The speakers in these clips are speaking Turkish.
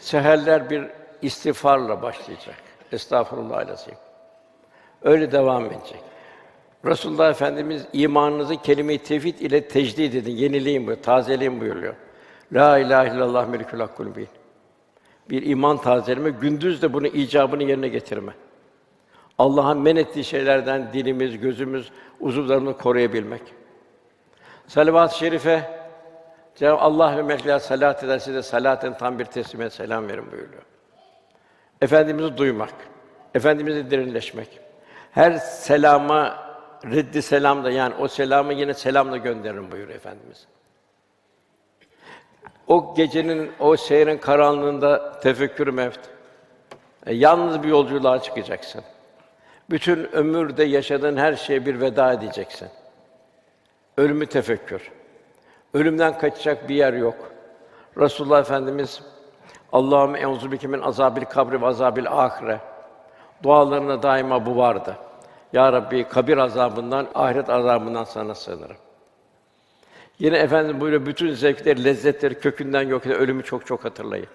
Seherler bir istiğfarla başlayacak. Estağfurullah lazim. Öyle devam edecek. Resulullah Efendimiz imanınızı kelime-i tevhid ile tecdid edin, yenileyin buyuruyor, tazeleyin buyuruyor. La ilahe illallah melikül hakkul mübin. Bir iman tazeleme, gündüz de bunu icabını yerine getirme. Allah'ın men ettiği şeylerden dilimiz, gözümüz, uzuvlarımızı koruyabilmek. Salavat-ı şerife Cenab-ı Allah ve melekler salat ederse de salaten tam bir teslime selam verin buyuruyor. Efendimizi duymak, efendimizi derinleşmek. Her selama reddi selam da yani o selamı yine selamla gönderin buyuruyor efendimiz. O gecenin o seyrin karanlığında tefekkür mevt. E, yalnız bir yolculuğa çıkacaksın. Bütün ömürde yaşadığın her şeye bir veda edeceksin. Ölümü tefekkür. Ölümden kaçacak bir yer yok. Resulullah Efendimiz Allahümme enzu bike min azabil kabri ve azabil ahire. Dualarında daima bu vardı. Ya Rabbi kabir azabından, ahiret azabından sana sığınırım. Yine efendim buyuruyor bütün zevkleri, lezzetleri kökünden yok eden ölümü çok çok hatırlayın.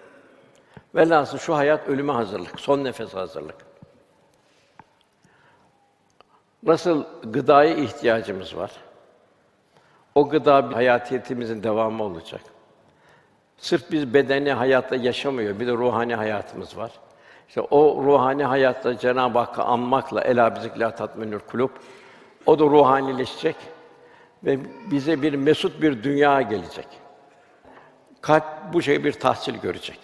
Velhasıl şu hayat ölüme hazırlık, son nefes hazırlık. Nasıl gıdaya ihtiyacımız var? O gıda hayatiyetimizin devamı olacak. Sırf biz bedeni hayatta yaşamıyor, bir de ruhani hayatımız var. İşte o ruhani hayatta Cenab-ı Hakk'ı anmakla ela bizikla tatminül kulub o da ruhanileşecek ve bize bir mesut bir dünya gelecek. Kalp bu şey bir tahsil görecek.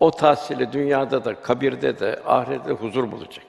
O tahsili dünyada da, kabirde de, ahirette de huzur bulacak.